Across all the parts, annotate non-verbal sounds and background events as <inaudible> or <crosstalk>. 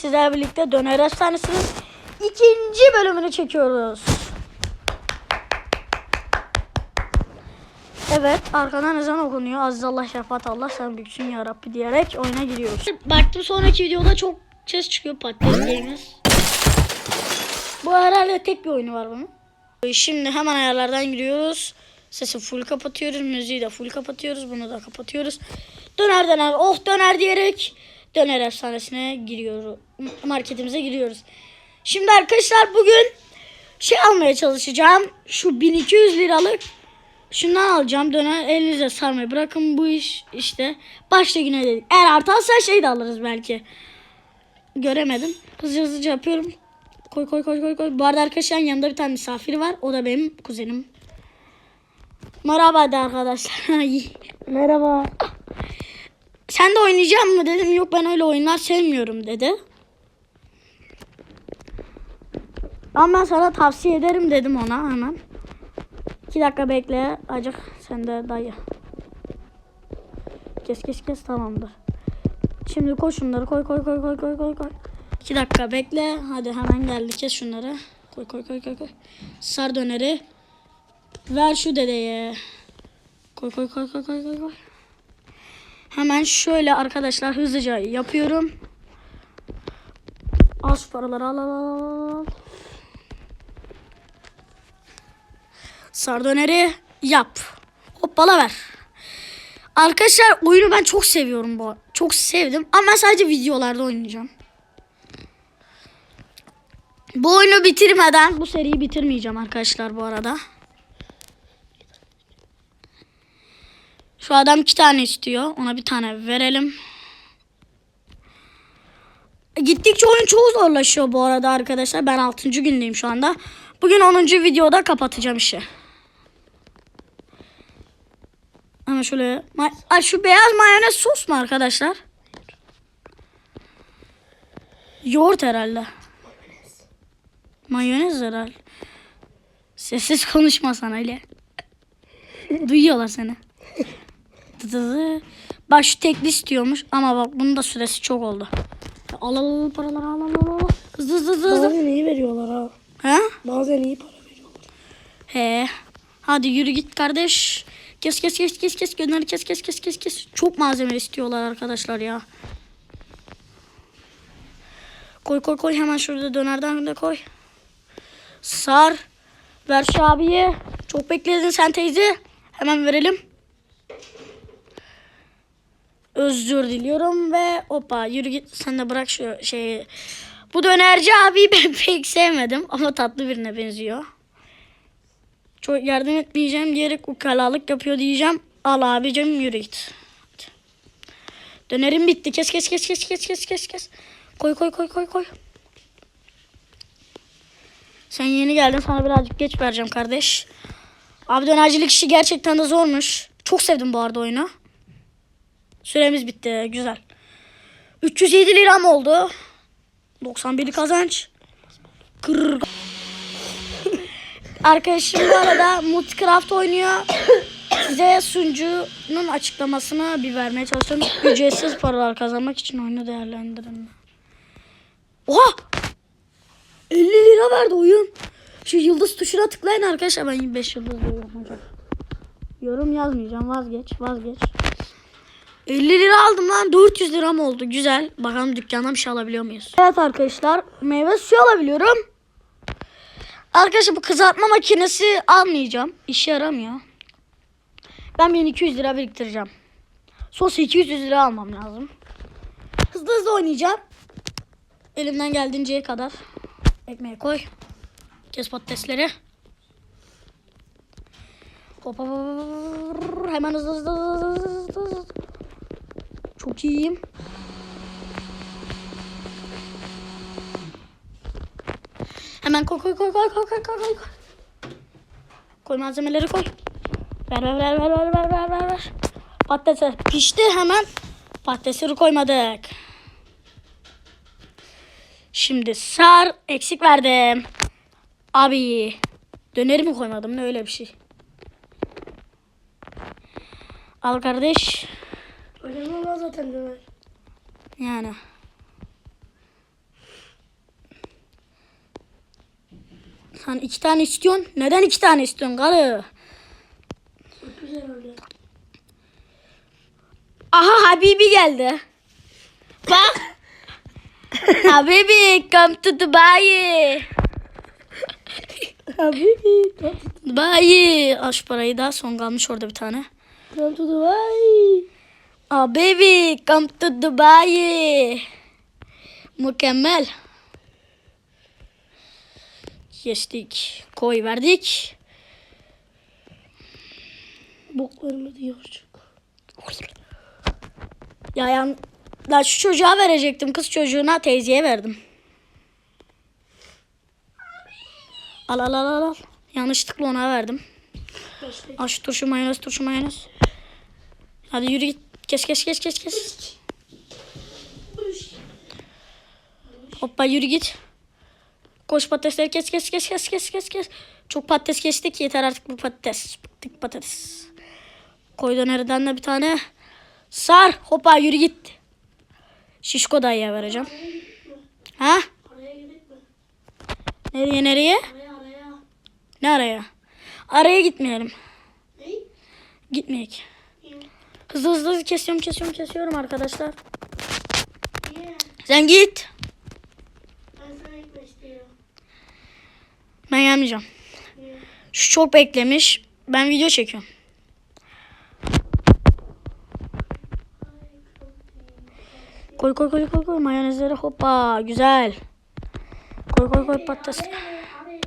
Sizlerle birlikte Döner Efsanesi'nin ikinci bölümünü çekiyoruz. Evet arkadan ezan okunuyor. Aziz Allah şefaat Allah sen büyüksün ya Rabbi diyerek oyuna giriyoruz. Baktım sonraki videoda çok ses çıkıyor patates Gamers. Bu herhalde tek bir oyunu var bunun. Şimdi hemen ayarlardan giriyoruz. Sesi full kapatıyoruz. Müziği de full kapatıyoruz. Bunu da kapatıyoruz. Döner döner oh döner diyerek döner efsanesine giriyoruz. Marketimize giriyoruz. Şimdi arkadaşlar bugün şey almaya çalışacağım. Şu 1200 liralık şundan alacağım. Döner elinize sarmayı bırakın bu iş işte. Başta güne dedik. Eğer artarsa şey de alırız belki. Göremedim. Hızlı hızlıca yapıyorum. Koy koy koy koy koy. Bu arada arkadaşlar yanında bir tane misafir var. O da benim kuzenim. Merhaba de arkadaşlar. <laughs> Merhaba. Sen de oynayacak mı dedim. Yok ben öyle oyunlar sevmiyorum dedi. Ama ben sana tavsiye ederim dedim ona hemen. İki dakika bekle. Acık sen de dayı. Kes kes kes tamamdır. Şimdi koy şunları koy koy koy koy koy koy koy. İki dakika bekle. Hadi hemen geldi kes şunları. Koy koy koy koy koy. Sar döneri. Ver şu dedeye. Koy koy koy koy koy koy. Hemen şöyle arkadaşlar hızlıca yapıyorum. Al şu paraları al al al al, Sar döneri yap. Hoppala ver. Arkadaşlar oyunu ben çok seviyorum bu. Çok sevdim ama ben sadece videolarda oynayacağım. Bu oyunu bitirmeden bu seriyi bitirmeyeceğim arkadaşlar bu arada. Şu adam iki tane istiyor. Ona bir tane verelim. Gittikçe oyun çok zorlaşıyor bu arada arkadaşlar. Ben 6. gündeyim şu anda. Bugün 10. videoda kapatacağım işi. Ama şöyle... Ma- Ay şu beyaz mayonez sos mu arkadaşlar? Yoğurt herhalde. Mayonez herhalde. Sessiz konuşma sana öyle. Duyuyorlar seni. Bak şu tekli istiyormuş ama bak bunun da süresi çok oldu. Al al al paraları al al al. hızlı hızlı hızlı. Bazen iyi veriyorlar ha. He? Bazen iyi para veriyorlar. He. Hadi yürü git kardeş. Kes kes kes kes kes gönder'i kes kes kes kes kes. Çok malzeme istiyorlar arkadaşlar ya. Koy koy koy hemen şurada dönerden de koy. Sar. Ver şu abiye. Çok bekledin sen teyze. Hemen verelim. Özür diliyorum ve hoppa yürü git sen de bırak şu şeyi. Bu dönerci abiyi ben <laughs> pek sevmedim ama tatlı birine benziyor. Çok yardım etmeyeceğim diyerek ukalalık yapıyor diyeceğim. Al abicim yürü git. Dönerim bitti. Kes kes kes kes kes kes kes kes. Koy koy koy koy koy. Sen yeni geldin sana birazcık geç vereceğim kardeş. Abi dönercilik işi gerçekten de zormuş. Çok sevdim bu arada oyunu. Süremiz bitti. Güzel. 307 liram oldu. 91 kazanç. Kırr. Arkadaşım bu arada Multicraft oynuyor. Size sunucunun açıklamasını bir vermeye çalışıyorum. Ücretsiz paralar kazanmak için oyunu değerlendirin. Oha! 50 lira verdi oyun. Şu yıldız tuşuna tıklayın arkadaşlar. Ben 5 yıldız oynayacağım. Yorum yazmayacağım. Vazgeç. Vazgeç. 50 lira aldım lan. 400 liram oldu. Güzel. Bakalım dükkandan bir şey alabiliyor muyuz? Evet arkadaşlar. Meyve suyu alabiliyorum. Arkadaşlar bu kızartma makinesi almayacağım. İşe yaramıyor. Ben 1200 lira biriktireceğim. Sos 200 lira almam lazım. Hızlı hızlı oynayacağım. Elimden geldiğinceye kadar. Ekmeğe koy. Kes patatesleri. Hop hop. Hemen hızlı hızlı hızlı hızlı. Çok iyiyim. Hemen koy koy koy koy koy koy koy koy. Koy malzemeleri koy. Ver ver ver ver ver ver ver ver ver. Patatesler pişti hemen. Patatesleri koymadık. Şimdi sar eksik verdim. Abi döneri mi koymadım ne öyle bir şey. Al kardeş. Önemli olan zaten döner. Yani. Sen iki tane istiyorsun. Neden iki tane istiyorsun karı? Çok güzel oldu. Aha Habibi geldi. Bak. <laughs> Habibi come to Dubai. Habibi. Dubai. Al şu parayı da son kalmış orada bir tane. Come to Dubai. Baby come to Dubai. Mükemmel. Geçtik. Koy verdik. Boklarını diyor çocuk. Ya yan, ya şu çocuğa verecektim. Kız çocuğuna teyzeye verdim. Al al al al. al. Yanlışlıkla ona verdim. Al şu turşu mayonez turşu mayonez. Hadi yürü git. Kes kes kes kes kes. Hoppa yürü git. Koş patatesleri kes kes kes kes kes kes kes. Çok patates kestik yeter artık bu patates. Bıktık patates. Koy dönerden de bir tane. Sar hoppa yürü git. Şişko dayıya vereceğim. Ha? Nereye nereye? Araya araya. Ne araya? Araya gitmeyelim. Ne? Gitmeyek. Hızlı hızlı kesiyorum kesiyorum kesiyorum arkadaşlar. Sen git. Ben sana gitmek istiyorum. Ben gelmeyeceğim. Şu çok beklemiş. Ben video çekiyorum. Koy koy koy koy koy mayonezleri hoppa güzel. Koy koy koy patates. Abi.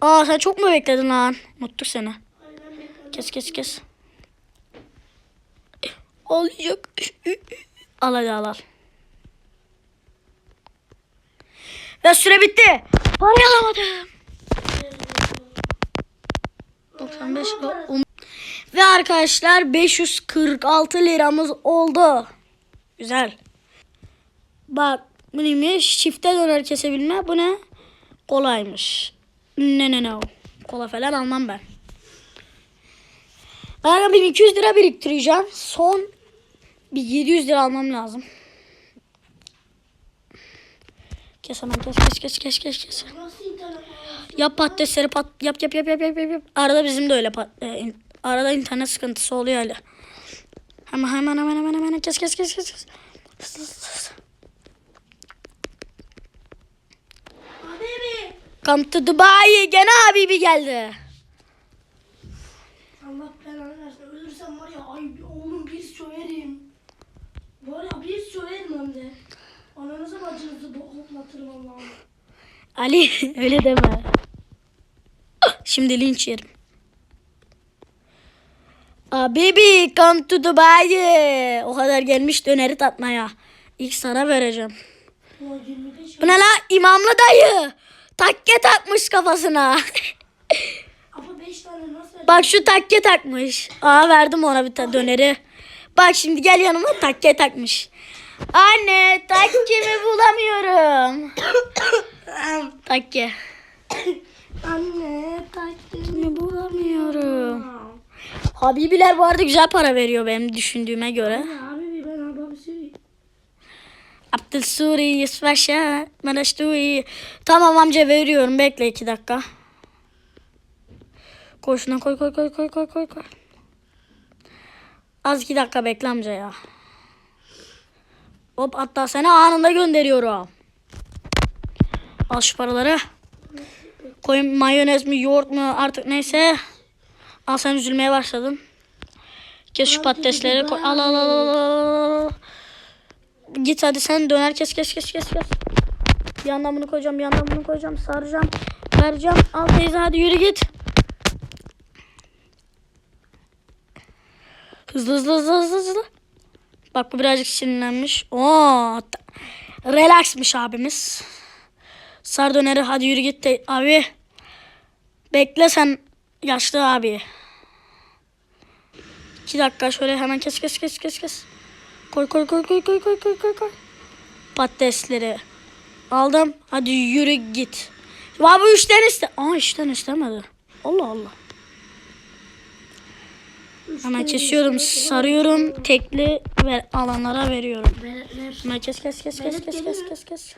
Aa sen çok mu bekledin lan? Unuttuk seni. Kes kes kes. Olacak. al hadi al al. Ve süre bitti. Parayı alamadım. 95 lira. Um- Ve arkadaşlar 546 liramız oldu. Güzel. Bak bu neymiş? Çifte döner kesebilme. Bu ne? Kolaymış. Ne ne ne. Kola falan almam ben. Ben 1200 lira biriktireceğim. Son bir 700 lira almam lazım. Kes hemen kes kes kes kes kes kes. Yap patatesleri pat yap yap yap yap yap yap. Arada bizim de öyle pat, e, arada internet sıkıntısı oluyor öyle. Hemen hemen hemen hemen hemen kes kes kes kes. kes. Habibi. Come to Dubai. Gene Habibi geldi. Allah belanı versin. Ölürsem var ya ay oğlum bir söverim. Var ya bir söverim hem de. Ananızı bacınızı boklatırım Allah'ım. Ali <laughs> öyle deme. Şimdi linç yerim. Aa, baby come to Dubai. O kadar gelmiş döneri tatmaya. İlk sana vereceğim. Ulan 25 Bu ne la imamlı dayı. Takke takmış kafasına. Ama 5 tane nasıl verecek? Bak şu takke takmış. Aa verdim ona bir tane döneri. Bak şimdi gel yanıma takke takmış. Anne takkemi bulamıyorum. <coughs> takke. Anne. Takkemi bulamıyorum. Habibiler bu arada güzel para veriyor benim düşündüğüme göre. Abi ben. Abdül Suri, Yusfaşa, Maraştui. Tamam amca veriyorum. Bekle iki dakika. Koy şuna koy koy koy koy koy koy koy. Az iki dakika bekle amca ya. Hop hatta seni anında gönderiyorum. Al şu paraları. Koy mayonez mi yoğurt mu artık neyse. Al sen üzülmeye başladın. Kes şu patatesleri koy. Al al al al. Git hadi sen döner kes kes kes kes kes. Bir yandan bunu koyacağım bir yandan bunu koyacağım saracağım. Vereceğim. Al teyze hadi yürü git. Hızlı hızlı hızlı hızlı hızlı. Bak bu birazcık sinirlenmiş. Oo, relaxmış abimiz. Sar döneri hadi yürü git de- abi. Bekle sen yaşlı abi. İki dakika şöyle hemen kes kes kes kes kes. Koy koy koy koy koy koy koy koy koy. Patatesleri aldım. Hadi yürü git. Ya bu üçten iste. Aa üçten istemedi. Allah Allah. Hemen kesiyorum, sarıyorum, tekli ve alanlara veriyorum. Hemen kes kes kes kes kes kes kes kes.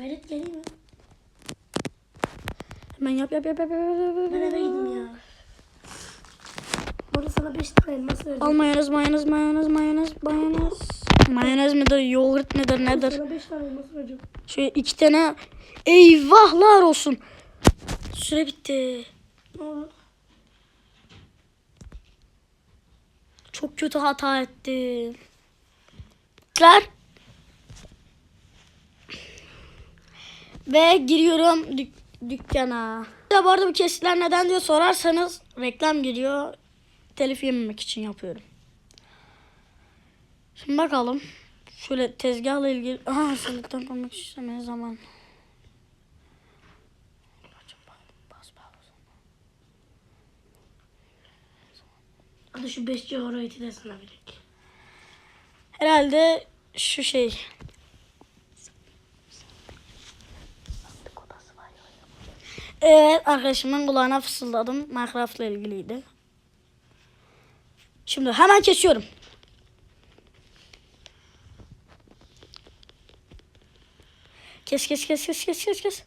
Velet geliyor. Hemen yap yap yap yap yap yap, yap. Ben eve gideyim ya. Burada sana 5 tane elmas vereceğim. Al mayonez mayonez mayonez mayonez mayonez. Mayonez midir yoğurt midir nedir? Sana 5 tane elmas vereceğim. Şöyle iki tane eyvahlar olsun. Süre bitti. Aa, Çok kötü hata ettim. Tekrar. Ve giriyorum dük- dükkana. Ya bu arada bu kesitler neden diye sorarsanız reklam giriyor. Telif yememek için yapıyorum. Şimdi bakalım. Şöyle tezgahla ilgili... Aha sandıktan koymak istemeye zaman. Hadi şu 5 cevara iti de vereyim. Herhalde şu şey. Evet arkadaşımın kulağına fısıldadım. Minecraft'la ilgiliydi. Şimdi hemen kesiyorum. Kes kes kes kes kes kes kes.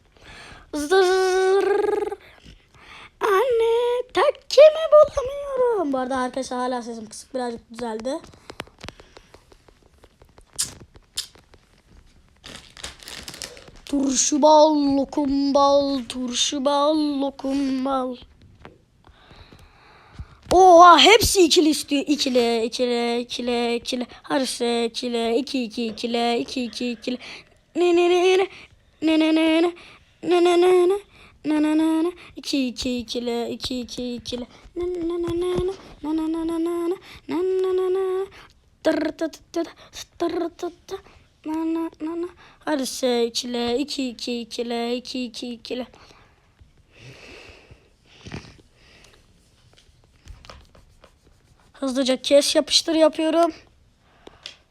Zırr. Anne takkemi bulamıyorum. Bu arada arkadaşlar hala sesim kısık birazcık düzeldi. Turşu bal, lokum bal, turşu bal, lokum bal. Oha hepsi ikili istiyor. İkili, ikili, ikili, ikili. Harse ikili, iki, iki, ikili, iki, iki, ikili. Ne ne ne ne ne ne ne ne ne ne ne ne ne ne ne ne iki iki ikili iki iki ikili ne ne ne ne ne ne ne ne ne ne ne ne ne ne tır tı tı tı tır tı tı na na na na hadi se ikili iki iki ikili iki iki ikili Hızlıca kes yapıştır yapıyorum.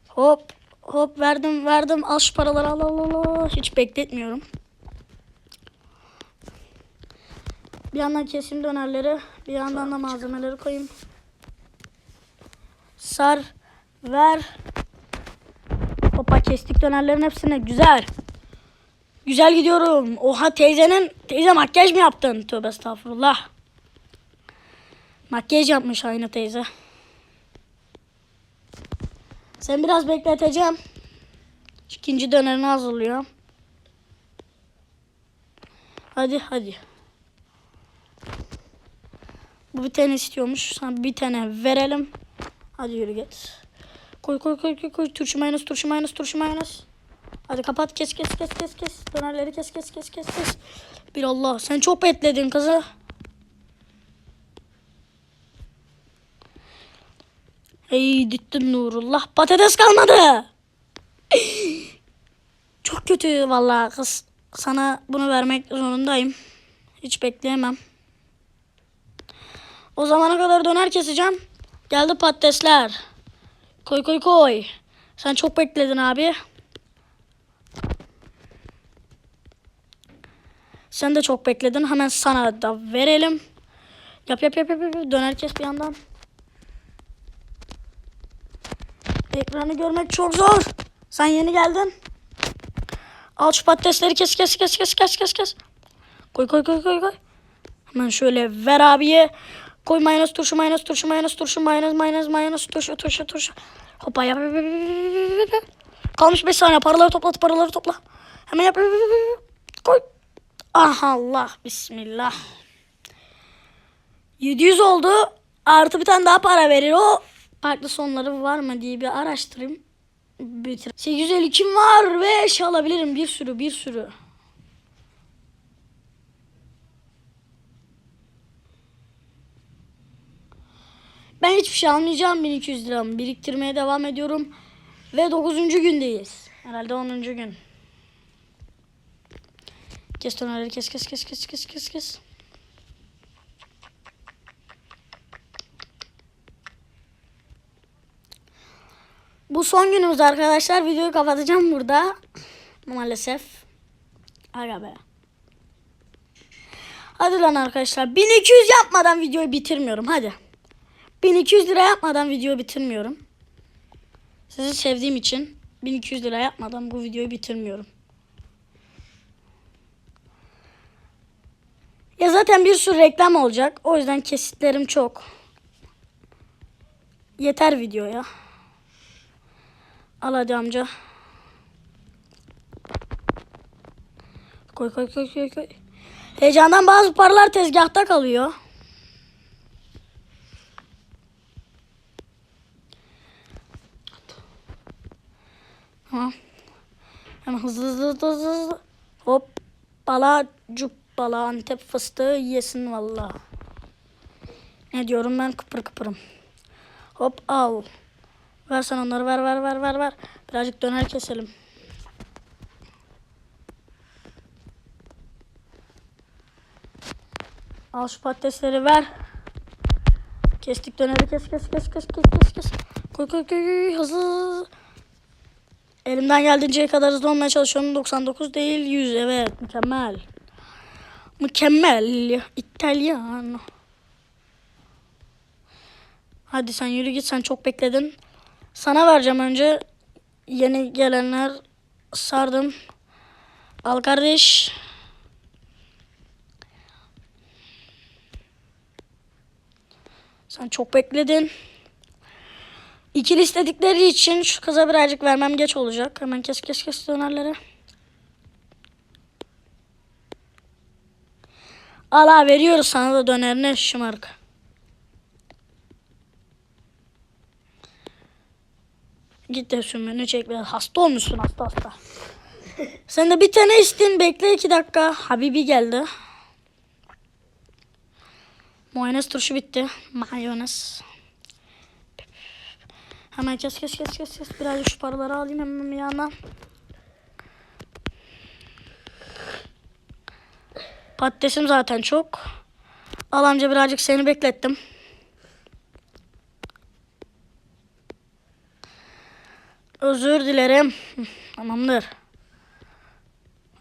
Hop hop verdim verdim al şu paraları al al al. Hiç bekletmiyorum. Bir yandan keseyim dönerleri. Bir yandan da malzemeleri koyayım. Sar. Ver. Kestik dönerlerin hepsini. Güzel. Güzel gidiyorum. Oha teyzenin. Teyze makyaj mı yaptın? Tövbe estağfurullah. Makyaj yapmış aynı teyze. Sen biraz bekleteceğim. İkinci dönerini hazırlıyorum. Hadi hadi. Bu bir tane istiyormuş. Sana bir tane verelim. Hadi yürü git. Koy koy koy koy koy. Turşu mayonez turşu mayonez turşu mayonez. Hadi kapat kes kes kes kes kes. Dönerleri kes kes kes kes kes. Bir Allah sen çok bekledin kızı. Ey dittin Nurullah patates kalmadı. <gasps> Çok kötü vallahi kız. Sana bunu vermek zorundayım. Hiç bekleyemem. O zamana kadar döner keseceğim. Geldi patatesler. Koy koy koy. Sen çok bekledin abi. Sen de çok bekledin. Hemen sana da verelim. Yap yap yap yap. yap. Döner kes bir yandan. Ekranı görmek çok zor. Sen yeni geldin. Al şu patatesleri kes kes kes kes kes kes kes. Koy koy koy koy koy. Hemen şöyle ver abiye. Koy mayonez turşu mayonez turşu mayonez turşu mayonez mayonez mayonez turşu turşu turşu. Hoppa yap. Kalmış 5 saniye paraları topla paraları topla. Hemen yap. Koy. Ah Allah bismillah. 700 oldu. Artı bir tane daha para verir o. Farklı sonları var mı diye bir araştırayım. Bitir. 850 kim var ve eş alabilirim bir sürü bir sürü. Ben hiçbir şey almayacağım. 1200 liramı biriktirmeye devam ediyorum. Ve 9. gündeyiz. Herhalde 10. gün. Kes dönerleri kes kes kes kes kes kes kes. Bu son günümüz arkadaşlar. Videoyu kapatacağım burada. Maalesef. Aga be. Hadi lan arkadaşlar. 1200 yapmadan videoyu bitirmiyorum. Hadi. 1200 lira yapmadan videoyu bitirmiyorum. Sizi sevdiğim için 1200 lira yapmadan bu videoyu bitirmiyorum. Ya zaten bir sürü reklam olacak. O yüzden kesitlerim çok. Yeter videoya. Al hadi amca. Koy koy koy koy koy. Heyecandan bazı paralar tezgahta kalıyor. Tamam. Hemen hızlı hızlı hızlı hızlı. Hop. Bala cup bala antep fıstığı yesin valla. Ne diyorum ben kıpır kıpırım. Hop al. Ver sen onları ver ver ver ver ver. Birazcık döner keselim. Al şu patatesleri ver. Kestik döneri kes kes kes kes kes kes kes. Koy koy koy hızlı. Elimden geldiğince kadar hızlı olmaya çalışıyorum. 99 değil 100 evet mükemmel. Mükemmel. İtalyan. Hadi sen yürü git sen çok bekledin. Sana vereceğim önce. Yeni gelenler sardım. Al kardeş. Sen çok bekledin. İkili istedikleri için şu kıza birazcık vermem geç olacak. Hemen kes kes kes dönerleri. Al ha veriyoruz sana da dönerini şımarık. Git de sümünü çek biraz. Hasta olmuşsun hasta hasta. <laughs> Sen de bir tane istin bekle iki dakika. Habibi geldi. Mayonez turşu bitti. Mayonez. Hemen kes kes kes kes kes. Birazcık şu paraları alayım hemen bir yandan. Patatesim zaten çok. Al amca birazcık seni beklettim. Özür dilerim. Tamamdır.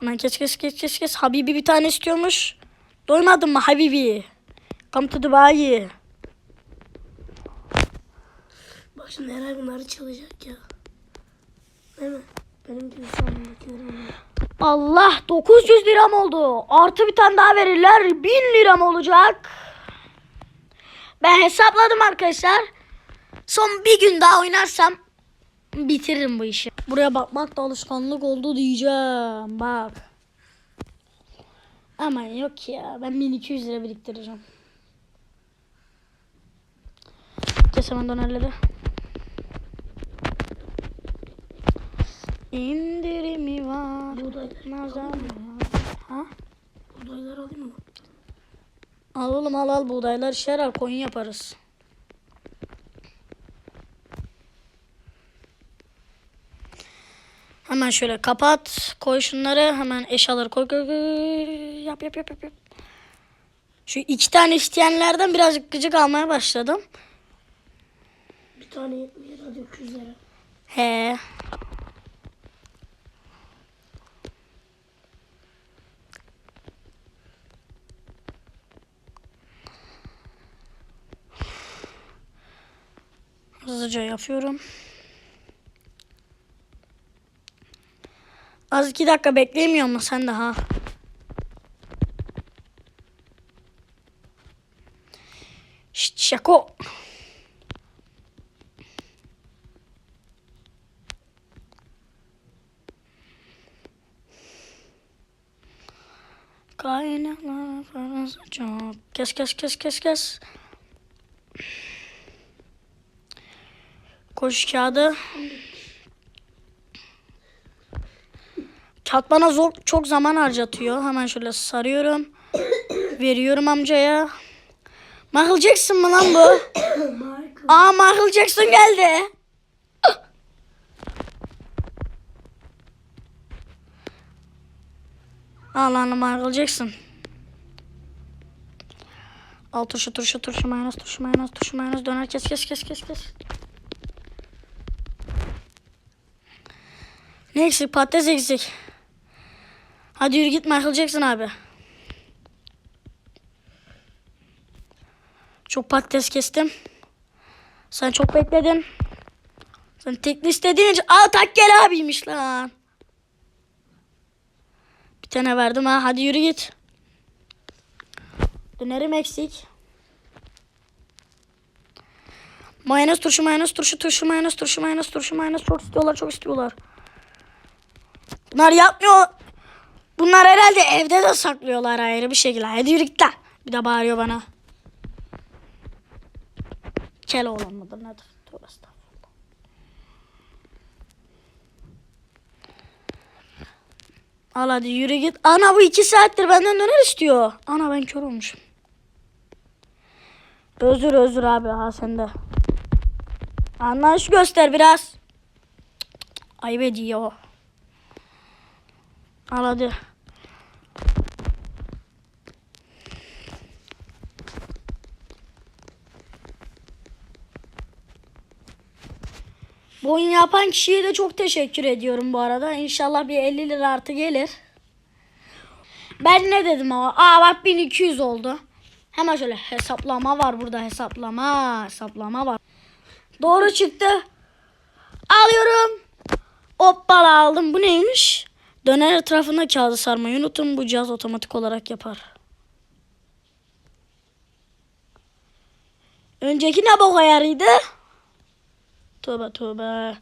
Hemen kes kes kes kes kes. Habibi bir tane istiyormuş. Doymadın mı Habibi? Come to Dubai. Bak şimdi her ay bunları çalacak ya. Değil mi? Benim onlar. Allah 900 liram oldu. Artı bir tane daha verirler. 1000 liram olacak. Ben hesapladım arkadaşlar. Son bir gün daha oynarsam bitiririm bu işi. Buraya bakmak da alışkanlık oldu diyeceğim. Bak. Aman yok ya. Ben 1200 lira biriktireceğim. Kes hemen dönerleri. İndirimi var. Nazar? Ha? Buğdayları alayım mı? Al oğlum al al buğdaylar işe yarar koyun yaparız. Hemen şöyle kapat koy şunları hemen eşyaları koy koy koy yap yap yap yap. yap. Şu iki tane isteyenlerden birazcık gıcık almaya başladım. Bir tane yetmiyor hadi 200 lira. He. Hızlıca yapıyorum. Az iki dakika bekleyemiyor mu sen de ha? Şşt şako. Kaynaklar çok. Kes kes kes kes kes. Koş kağıdı. Kağıt bana zor, çok zaman harcatıyor. Hemen şöyle sarıyorum. Veriyorum amcaya. Michael Jackson mı lan bu? Aa Michael Jackson geldi. Al lan Michael Jackson. Al turşu turşu turşu mayonez turşu mayonez turşu mayonez döner kes kes kes kes kes. Ne eksik patates eksik. Hadi yürü git Michael Jackson abi. Çok patates kestim. Sen çok bekledin. Sen tekli istediğin için... Aa takkel abiymiş lan. Bir tane verdim ha. Hadi yürü git. Dönerim eksik. Mayonez turşu mayonez turşu turşu mayonez turşu mayonez turşu mayonez çok istiyorlar çok istiyorlar. Bunlar yapmıyor. Bunlar herhalde evde de saklıyorlar ayrı bir şekilde. Hadi yürü git lan. Bir de bağırıyor bana. Kel oğlan mıdır nedir? Tövbe estağfurullah. Al hadi yürü git. Ana bu iki saattir benden döner istiyor. Ana ben kör olmuşum. Özür özür abi ha sende. Anlayış göster biraz. Ayıp ediyor. Al hadi. Bu oyun yapan kişiye de çok teşekkür ediyorum bu arada. İnşallah bir 50 lira artı gelir. Ben ne dedim ama? Aa bak 1200 oldu. Hemen şöyle hesaplama var burada hesaplama. Hesaplama var. Doğru çıktı. Alıyorum. Hoppala aldım. Bu neymiş? Döner etrafına kağıdı sarmayı unutun. Bu cihaz otomatik olarak yapar. Önceki ne bok ayarıydı? Tövbe tövbe.